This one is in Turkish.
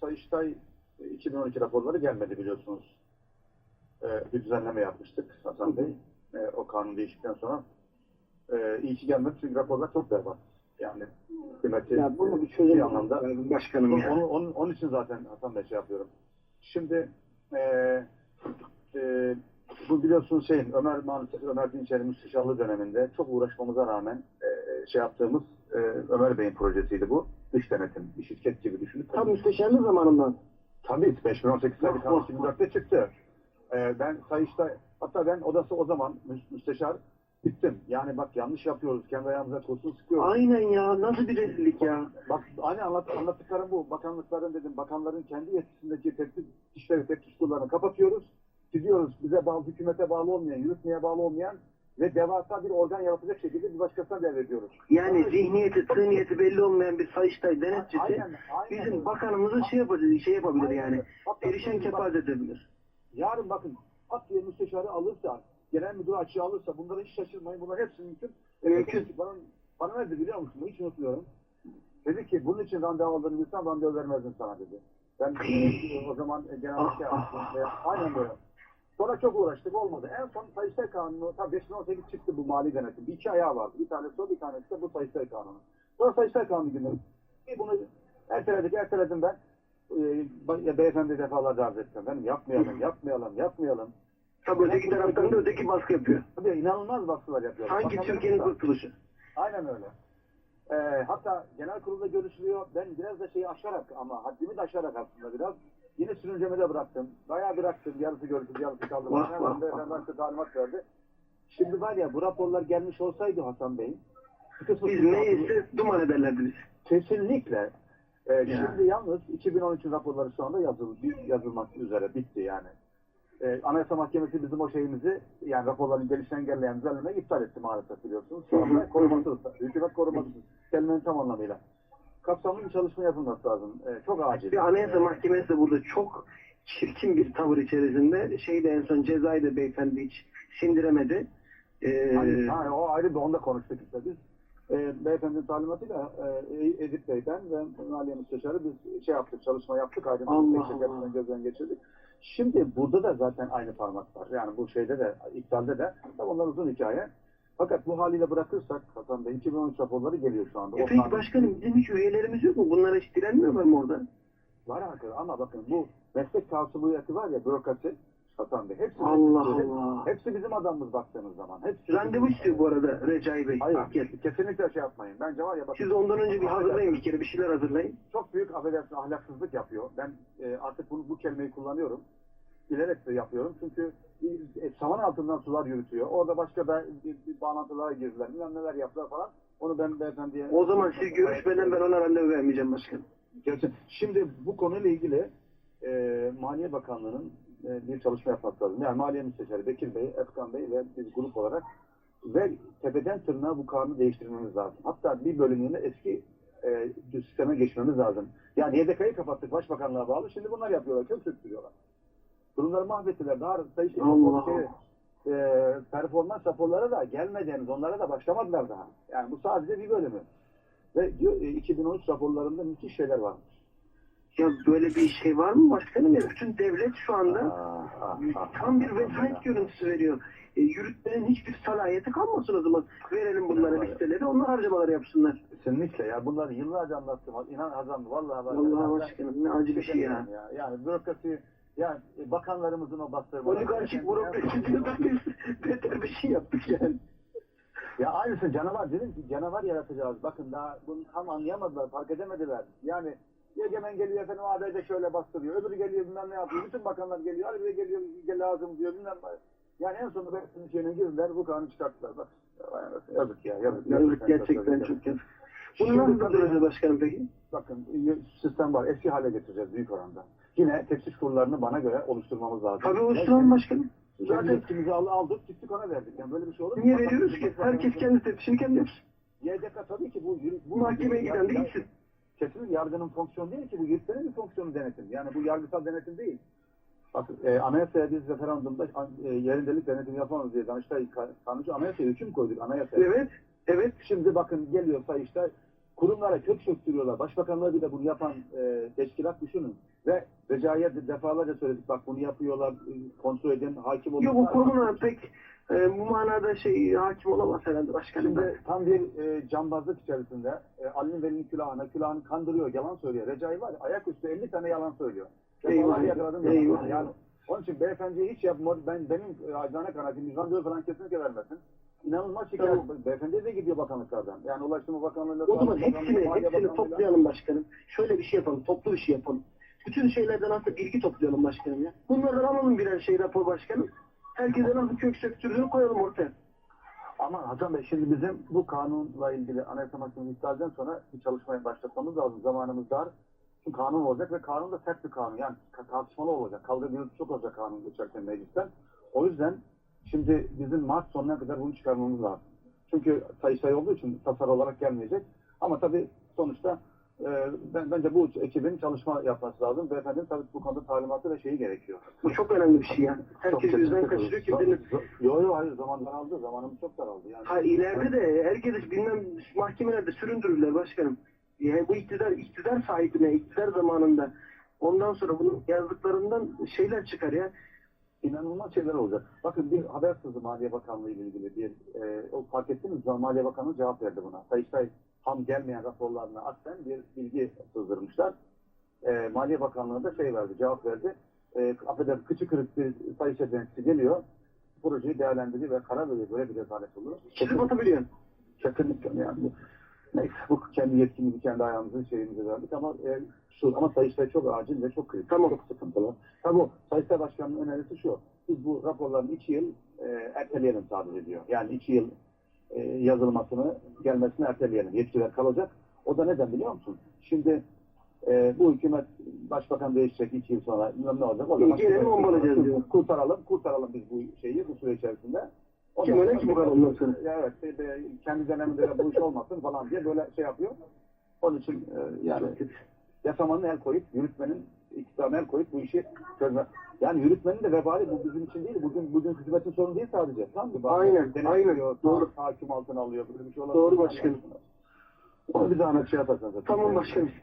Sayıştay e, 2012 raporları gelmedi biliyorsunuz. E, bir düzenleme yapmıştık Hasan Bey. E, o kanun değiştikten sonra. E, iyi ki gelmedi çünkü raporlar çok berbat. Yani kıymeti Ya bunu bir bir çözüm anlamda başkanım onun, ya. onun, onun, için zaten Hasan Bey şey yapıyorum. Şimdi eee eee, bu biliyorsunuz şeyin Ömer Ömer Dinçer'in müsteşarlığı döneminde çok uğraşmamıza rağmen eee, şey yaptığımız eee, Ömer Bey'in projesiydi bu. Dış denetim, bir şirket gibi düşünüp. Tam müsteşarlık zamanından. Tabii 5018'de Vah, bir kanun vah, 2004'te çıktı. Eee, ben Sayıştay, hatta ben odası o zaman mü- müsteşar bittim. Yani bak yanlış yapıyoruz, kendi ayağımıza kurşun sıkıyoruz. Aynen ya nasıl bir rezillik ya. Bak aynı anlat, anlattıklarım bu. Bakanlıkların dedim, bakanların kendi yetkisindeki tepki işleri, tepki kurullarını kapatıyoruz. Gidiyoruz bize bağlı, hükümete bağlı olmayan, yürütmeye bağlı olmayan ve devasa bir organ yaratacak şekilde bir başkasına devrediyoruz. Yani zihniyeti, tığ niyeti belli olmayan bir Sayıştay denetçisi Aynen, aynen bizim bakanımızı şey yapabilir, şey yapabilir Aynen yani. Hatta bak, kepaze edebilir. Yarın bakın Ak diye müsteşarı alırsa, genel müdür açığı alırsa bunlara hiç şaşırmayın. Bunlar hepsi mümkün. Mümkün. Dedi ki, Bana, bana ne dedi biliyor musun? Hiç unutmuyorum. Dedi ki bunun için randevu aldığını bilsem randevu vermezdim sana dedi. Ben e, o zaman e, genel şey yapmıştım. Ve Aynen böyle. Sonra çok uğraştık olmadı. En son Sayıştay Kanunu, tabii 2018 çıktı bu mali denetim. İki ayağı vardı. Bir tanesi o, bir tanesi de bu Sayıştay Kanunu. Sonra Sayıştay Kanunu günü. Bir bunu erteledik, erteledim ben. Ee, be- beyefendi defalarca arz ettim. Benim yapmayalım, yapmayalım, yapmayalım. Tabii öteki taraftan da öteki baskı yapıyor. Tabii inanılmaz baskılar yapıyor. Sanki Türkiye'nin kurtuluşu. Aynen öyle. Ee, hatta genel kurulda görüşülüyor. Ben biraz da şeyi aşarak ama haddimi de aşarak aslında biraz. Yine sürüncemede bıraktım. Bayağı bıraktım. Yarısı görüşüldü, yarısı kaldı. Vah, vah, vah. efendim başka talimat verdi. Şimdi var ya bu raporlar gelmiş olsaydı Hasan Bey. Biz neyse duman ederlerdi biz. Kesinlikle. Ee, Ya. Şimdi yalnız 2013 raporları şu anda yazıl, yazılmak üzere bitti yani. Ee, Anayasa Mahkemesi bizim o şeyimizi yani raporların gelişini engelleyen düzenlemeyi iptal etti maalesef biliyorsunuz. Şu anda korumasız. Hükümet korumasız. Kelimenin tam anlamıyla. Kapsamlı bir çalışma yapılması lazım. Ee, çok acil. Bir Anayasa Ee, Mahkemesi de burada çok çirkin bir tavır içerisinde. Şeyde en son cezayı da beyefendi hiç sindiremedi. Ee, Hani, ha, o ayrı bir onda konuştuk işte biz. E, beyefendinin talimatıyla e, Edip Bey'den ve Maliye Müsteşarı biz şey yaptık, çalışma yaptık. Ayrı Allah gözden geçirdik. Şimdi burada da zaten aynı parmak var. Yani bu şeyde de, iptalde de. Onlar uzun hikaye. Fakat bu haliyle bırakırsak Hasan Bey 2013 raporları geliyor şu anda. e peki başkanım bizim hiç üyelerimiz yok mu? Bunlara hiç direnmiyorlar mı orada? Var arkadaşlar ama bakın bu meslek tavsiyesi var ya bürokrasi Hasan Bey. Hepsi Allah Allah. Hepsi bizim adamımız baktığınız zaman. Hepsi Randevu istiyor bu arada Recai Bey. Hayır, gel. kesinlikle şey yapmayın. Bence var ya bakın. Siz ondan önce bir hazırlayın bir kere bir şeyler hazırlayın. çok büyük affedersin ahlaksızlık yapıyor. Ben e, artık bunu, bu kelimeyi kullanıyorum. Bilerek de yapıyorum. Çünkü e, saman altından sular yürütüyor. Orada başka be, bir, bir bağlantılara girdiler. Bilmem neler yaptılar falan. Onu ben beyefendiye... O zaman siz görüşmeden ben ona randevu vermeyeceğim başkanım. Şimdi bu konuyla ilgili e, Maliye Bakanlığı'nın e, bir çalışma yapması lazım. Yani Maliye Müsteşarı Bekir Bey, Efkan Bey ve biz grup olarak ve tepeden tırnağa bu kanunu değiştirmemiz lazım. Hatta bir bölümünü eski e, sisteme geçmemiz lazım. Yani YDK'yı kapattık Başbakanlığa bağlı. Şimdi bunlar yapıyorlar. Çok sürtüyorlar. Kurumları mahvettiler. Daha sayı Allah şey, e, performans raporları da gelmediğiniz onlara da başlamadılar daha. Yani bu sadece bir bölümü. Ve diyor, e, 2013 raporlarında müthiş şeyler varmış. Ya böyle bir şey var mı başkanım? Ya bütün devlet şu anda ah, ah, tam bir vesayet görüntüsü veriyor. E, yürütmenin hiçbir salahiyeti kalmasın o zaman. Verelim bunlara listeleri, onlar harcamaları yapsınlar. Kesinlikle ya bunları yıllarca anlattım. İnan Hazan vallahi. Vallahi başkanım ne acı bir şey ya. ya. Yani bürokrasi ya e, bakanlarımızın o bastırma. Oligarşik bürokrasi diyor da biz beter bir şey yaptık yani. Ya aynısı canavar dedim ki canavar yaratacağız. Bakın daha bunu tam anlayamadılar, fark edemediler. Yani Yegemen geliyor efendim ABD şöyle bastırıyor. Öbürü geliyor bilmem ne yapıyor. Bütün bakanlar geliyor. Bey geliyor gel lazım diyor bilmem ne. Yani en sonunda hepsinin şeyine girdiler. Bu kanunu çıkarttılar. Bak yazık ya yazık. Yazık gerçekten çok yazık. Nasıl durduracağız başkanım peki? Bakın sistem var. Eski hale getireceğiz büyük oranda. Yine teftiş kurullarını bana göre oluşturmamız lazım. Tabii oluşturalım başkanım. Zaten yetkimizi al, aldık gittik ona verdik. Yani böyle bir şey olur mu? niye Bakan- veriyoruz ki? Herkes kendi tepkisini kendi yapsın. YDK tabii ki bu, bu Mahkemeye giden de gitsin. Kesinlikle yargının fonksiyonu değil ki bu yürütmenin bir fonksiyonu denetim. Yani bu yargısal denetim değil. Bak e, anayasaya biz referandumda e, yerindelik denetim yapamaz diye Danıştay Kanuncu anayasaya hüküm koyduk anayasaya. Evet, evet. Şimdi bakın geliyor Sayıştay kurumlara kök söktürüyorlar. Başbakanlığı bile bunu yapan e, teşkilat düşünün. Ve Recai'ye de defalarca söyledik bak bunu yapıyorlar, e, kontrol edin, hakim olun. Yok bu kurumlar pek e, bu manada şey hakim olamaz herhalde başkanım. Şimdi tam bir e, cambazlık içerisinde e, Ali'nin velinin külahına, külahını kandırıyor, yalan söylüyor. Recai var ya, ayaküstü 50 tane yalan söylüyor. Eyvah, yalan. eyvah. Yani, onun için beyefendiye hiç yapma, ben benim e, acizane kanaatim, 114 falan kesinlikle vermesin. İnanılmaz şikayet. Beyefendiye de gidiyor bakanlıklardan. Yani Ulaştırma Bakanlığı'nda... O zaman hepsini, hepsini toplayalım başkanım. Şöyle bir şey yapalım, toplu bir şey yapalım. Bütün şeylerden aslında bilgi toplayalım başkanım ya. Bunlardan alalım birer şey rapor başkanım. Herkese nasıl kök söktürdüğünü koyalım ortaya. Ama Hasan Bey şimdi bizim bu kanunla ilgili Anayasa Mahkemesi iptalden sonra bir çalışmaya başlatmamız lazım. Zamanımız dar. Çünkü kanun olacak ve kanun da sert bir kanun. Yani tartışmalı olacak. Kavga gürültü çok olacak kanun geçerken meclisten. O yüzden şimdi bizim Mart sonuna kadar bunu çıkarmamız lazım. Çünkü sayısal olduğu için tasar olarak gelmeyecek. Ama tabii sonuçta e, ben, bence bu ekibin çalışma yapması lazım. Beyefendinin tabii bu konuda talimatı ve şeyi gerekiyor. Bu çok önemli bir şey ya. Herkes Çok yüzden kaçırıyor kimsenin. Yok yok hayır zaman daraldı. Zamanımız çok daraldı. Yani, Ha ileride de herkes bilmem mahkemelerde süründürürler başkanım. Yani bu iktidar iktidar sahibine, iktidar zamanında ondan sonra bunun yazdıklarından şeyler çıkar ya. İnanılmaz şeyler olacak. Bakın bir haber sızdı Maliye Bakanlığı ile ilgili bir e, o fark ettiniz mi? Maliye Bakanlığı cevap verdi buna. Sayıştay ham gelmeyen raporlarına aslen bir bilgi sızdırmışlar. E, Maliye Bakanlığı da şey verdi, cevap verdi. E, affedersin, kıçı kırık bir sayıştay denetçisi geliyor. Projeyi değerlendiriyor ve karar veriyor. Böyle bir rezalet olur. Çıkıp atabiliyorsun. Kesinlikle yani. Neyse bu kendi yetkimizi, kendi ayağımızı şeyimizi verdik ama e, şu ama Sayıştay çok acil ve çok kritik. Tamam. Çok sıkıntılı. Tabii Sayıştay Başkanı'nın önerisi şu. Biz bu raporların iki yıl e, erteleyelim sadece diyor. Yani iki yıl e, yazılmasını, gelmesini erteleyelim. Yetkiler kalacak. O da neden biliyor musun? Şimdi e, bu hükümet başbakan değişecek iki yıl sonra bilmem ne olacak. O zaman Gelelim bombalayacağız diyor. Kurtaralım, kurtaralım biz bu şeyi bu süre içerisinde. Kim Ondan öyle ki bu kadar ondan sonra? ya evet, de, kendi döneminde bu iş olmasın falan diye böyle şey yapıyor. Onun için e, yani yasamanın el koyup, yürütmenin iktidarına el koyup bu işi çözme. Yani yürütmenin de vebali bu bizim için değil. Bugün bugün hükümetin sorunu değil sadece. Tamam mı? Bazen Aynen, denetliyor, aynen. sağ- Doğru. Hakim altına alıyor. Böyle bir şey. Doğru başkanım. Onu bir zahmet şey yaparsanız. Tamam başkanım.